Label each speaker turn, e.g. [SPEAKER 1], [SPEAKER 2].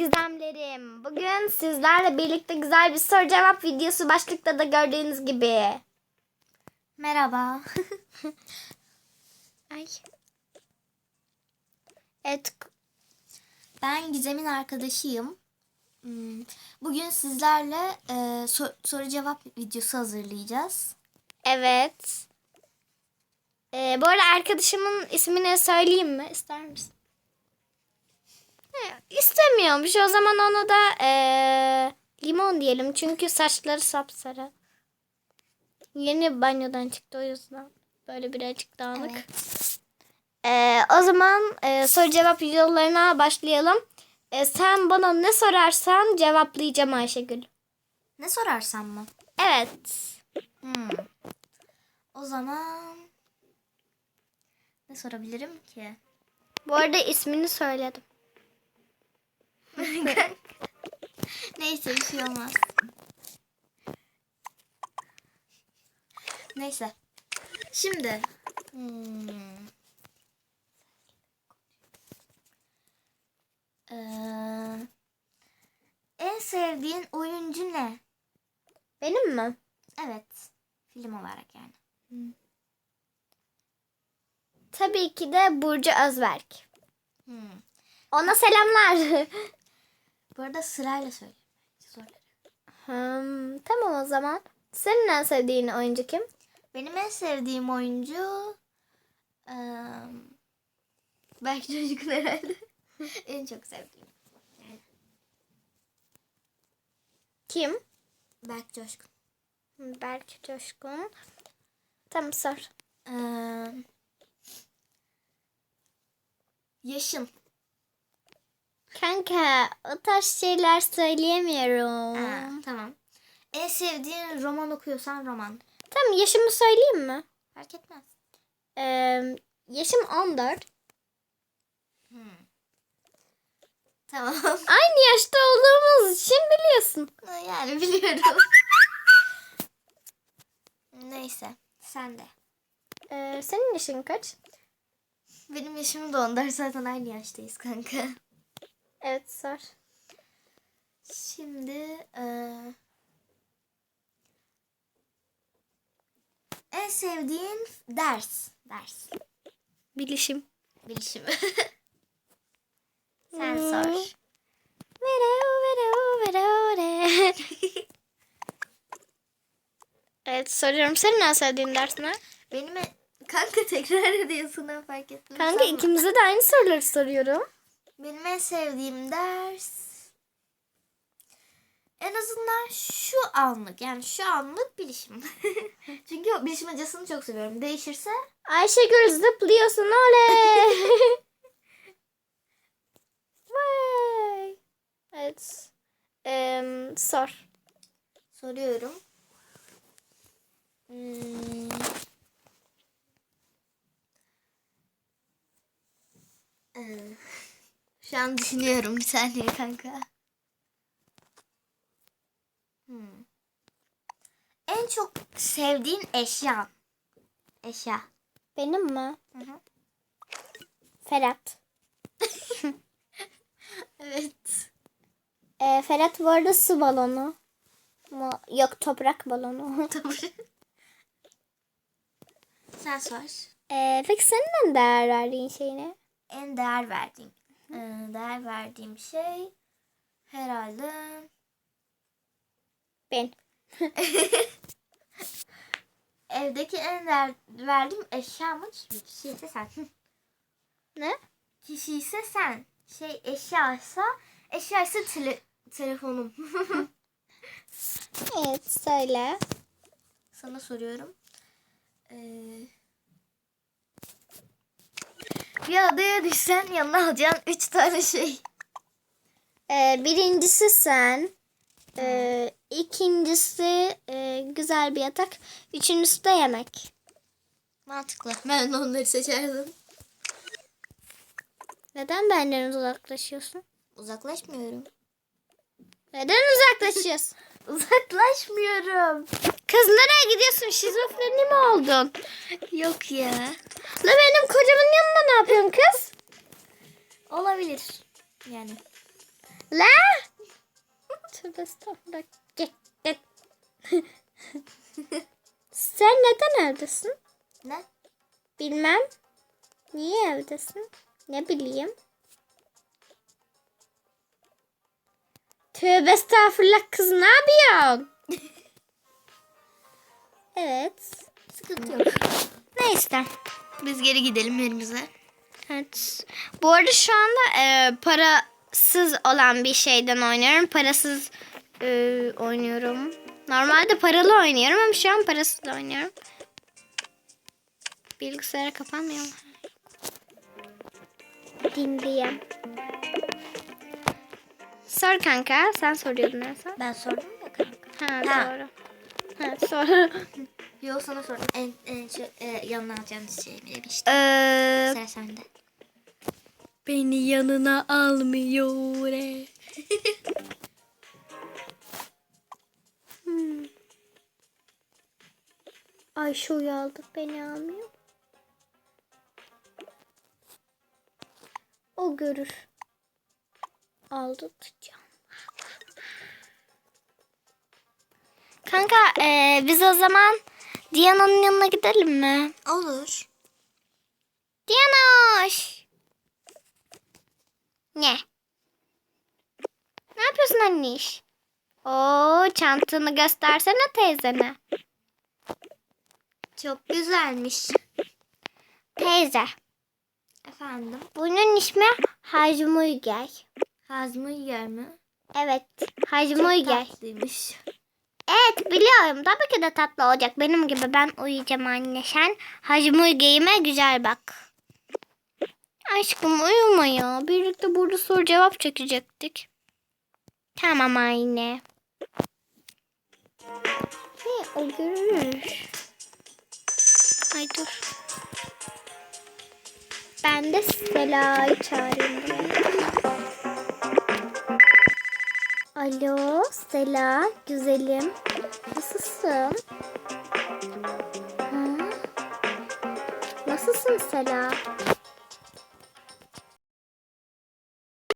[SPEAKER 1] gizemlerim. Bugün sizlerle birlikte güzel bir soru cevap videosu başlıkta da gördüğünüz gibi.
[SPEAKER 2] Merhaba.
[SPEAKER 1] Ay. Evet.
[SPEAKER 2] Ben Gizem'in arkadaşıyım. Hmm, Bugün sizlerle e, so- soru cevap videosu hazırlayacağız.
[SPEAKER 1] Evet. Ee, bu arada arkadaşımın ismini söyleyeyim mi? İster misin? He, istemiyormuş. O zaman ona da ee, limon diyelim. Çünkü saçları sapsarı. Yeni banyodan çıktı o yüzden. Böyle birazcık dağınık. Ee, o zaman e, soru cevap videolarına başlayalım. E, sen bana ne sorarsan cevaplayacağım Ayşegül.
[SPEAKER 2] Ne sorarsam mı?
[SPEAKER 1] Evet.
[SPEAKER 2] Hmm. O zaman ne sorabilirim ki?
[SPEAKER 1] Bu arada ismini söyledim.
[SPEAKER 2] Neyse bir şey olmaz. Neyse. Şimdi. Hmm. Ee, en sevdiğin oyuncu ne?
[SPEAKER 1] Benim mi?
[SPEAKER 2] Evet. Film olarak yani.
[SPEAKER 1] Tabii ki de Burcu Özberk.
[SPEAKER 2] Hmm.
[SPEAKER 1] Ona selamlar.
[SPEAKER 2] Bu arada sırayla söyle. Soruları.
[SPEAKER 1] Hmm, tamam o zaman. Senin en sevdiğin oyuncu kim?
[SPEAKER 2] Benim en sevdiğim oyuncu eee belki çocuk herhalde. en çok sevdiğim.
[SPEAKER 1] Kim?
[SPEAKER 2] Berk Coşkun.
[SPEAKER 1] Berk Coşkun. Tamam sor.
[SPEAKER 2] Eee yaşım.
[SPEAKER 1] Kanka o tarz şeyler söyleyemiyorum.
[SPEAKER 2] Ha, tamam. En sevdiğin roman okuyorsan roman.
[SPEAKER 1] Tamam yaşımı söyleyeyim mi?
[SPEAKER 2] Fark etmez.
[SPEAKER 1] Ee, yaşım 14.
[SPEAKER 2] Hmm. Tamam.
[SPEAKER 1] Aynı yaşta olduğumuz için biliyorsun.
[SPEAKER 2] yani biliyorum. Neyse. Sen de.
[SPEAKER 1] Ee, senin yaşın kaç?
[SPEAKER 2] Benim yaşım da onlar zaten aynı yaştayız kanka.
[SPEAKER 1] Evet sor.
[SPEAKER 2] Şimdi eee, en sevdiğin ders. Ders.
[SPEAKER 1] Bilişim.
[SPEAKER 2] Bilişim. Sen
[SPEAKER 1] Hmm.
[SPEAKER 2] sor.
[SPEAKER 1] Vero, re. evet soruyorum. Senin en sevdiğin ders ne?
[SPEAKER 2] Benim e- kanka tekrar ediyorsun fark ettim.
[SPEAKER 1] Kanka ikimize de aynı soruları soruyorum.
[SPEAKER 2] Benim en sevdiğim ders en azından şu anlık yani şu anlık bilişim. Çünkü bilişim hocasını çok seviyorum. Değişirse
[SPEAKER 1] Ayşegül zıplıyorsun oley. Vay. evet. Em, sor.
[SPEAKER 2] soruyorum. Hmm. Ee, Şu an düşünüyorum bir saniye kanka. Hmm. En çok sevdiğin eşya. Eşya.
[SPEAKER 1] Benim mi?
[SPEAKER 2] Hı hı.
[SPEAKER 1] Ferhat.
[SPEAKER 2] Evet.
[SPEAKER 1] Ee, Ferhat bu arada su balonu. Yok toprak balonu.
[SPEAKER 2] Sen sor.
[SPEAKER 1] Ee, peki senin en değer verdiğin şey ne?
[SPEAKER 2] En değer verdiğim. Ee, değer verdiğim şey herhalde
[SPEAKER 1] Ben.
[SPEAKER 2] evdeki en değer verdiğim eşya mı? Kişi ise sen.
[SPEAKER 1] Ne?
[SPEAKER 2] Kişi ise sen. Şey eşyaysa eşya ise tele, telefonum.
[SPEAKER 1] Evet söyle.
[SPEAKER 2] Sana soruyorum. Ee, bir adaya düşsen yanına alacağın üç tane şey.
[SPEAKER 1] Ee, birincisi sen. Ee, ikincisi e, güzel bir yatak. Üçüncüsü de yemek.
[SPEAKER 2] Mantıklı. Ben de onları seçerdim.
[SPEAKER 1] Neden benden uzaklaşıyorsun?
[SPEAKER 2] Uzaklaşmıyorum.
[SPEAKER 1] Neden uzaklaşıyorsun?
[SPEAKER 2] Uzaklaşmıyorum.
[SPEAKER 1] Kız nereye gidiyorsun? Şizofreni mi oldun?
[SPEAKER 2] Yok ya.
[SPEAKER 1] La kocamın yanında ne yapıyorsun kız?
[SPEAKER 2] Olabilir. Yani.
[SPEAKER 1] La! Tövbe estağfurullah. Gel, gel. Sen neden evdesin?
[SPEAKER 2] Ne?
[SPEAKER 1] Bilmem. Niye evdesin? Ne bileyim. Tövbe estağfurullah kız ne yapıyorsun? evet.
[SPEAKER 2] Sıkıntı yok.
[SPEAKER 1] Neyse.
[SPEAKER 2] Biz geri gidelim yerimize.
[SPEAKER 1] Evet. Bu arada şu anda e, parasız olan bir şeyden oynuyorum. Parasız e, oynuyorum. Normalde paralı oynuyorum ama şu an parasız oynuyorum. Bilgisayara kapanmıyor mu? Dinleyeyim. Sor kanka. Sen soruyordun en son.
[SPEAKER 2] Ben sordum ya kanka.
[SPEAKER 1] Ha,
[SPEAKER 2] Ha.
[SPEAKER 1] doğru. Ha, sor.
[SPEAKER 2] Yok sana sordum. En, en şey, e, yanına alacağınız şey demiştim.
[SPEAKER 1] Ee,
[SPEAKER 2] Sıra sende.
[SPEAKER 1] Beni yanına almıyor. e. Hmm. Ayşe uyaldı beni almıyor. O görür. Aldatacağım. Kanka eee, biz o zaman Diana'nın yanına gidelim mi?
[SPEAKER 2] Olur.
[SPEAKER 1] Dianoş. Ne? Ne yapıyorsun anniş? Oo, çantanı göstersene teyzene.
[SPEAKER 2] Çok güzelmiş.
[SPEAKER 1] Teyze,
[SPEAKER 2] Efendim.
[SPEAKER 1] bunun ismi Hacı Muygay.
[SPEAKER 2] Hazmı yer mi?
[SPEAKER 1] Evet, Hacı Muygay.
[SPEAKER 2] Tatlıymış.
[SPEAKER 1] Evet, biliyorum. Tabii ki de tatlı olacak. Benim gibi ben uyuyacağım anne. Sen Hacı Muygay'ime güzel bak. Aşkım uyuma ya. Birlikte burada soru cevap çekecektik. Tamam anne. Ne o görür. Ay dur. Ben de Sela'yı çağırayım. Alo Sela güzelim. Nasılsın? Ha? Nasılsın Sela?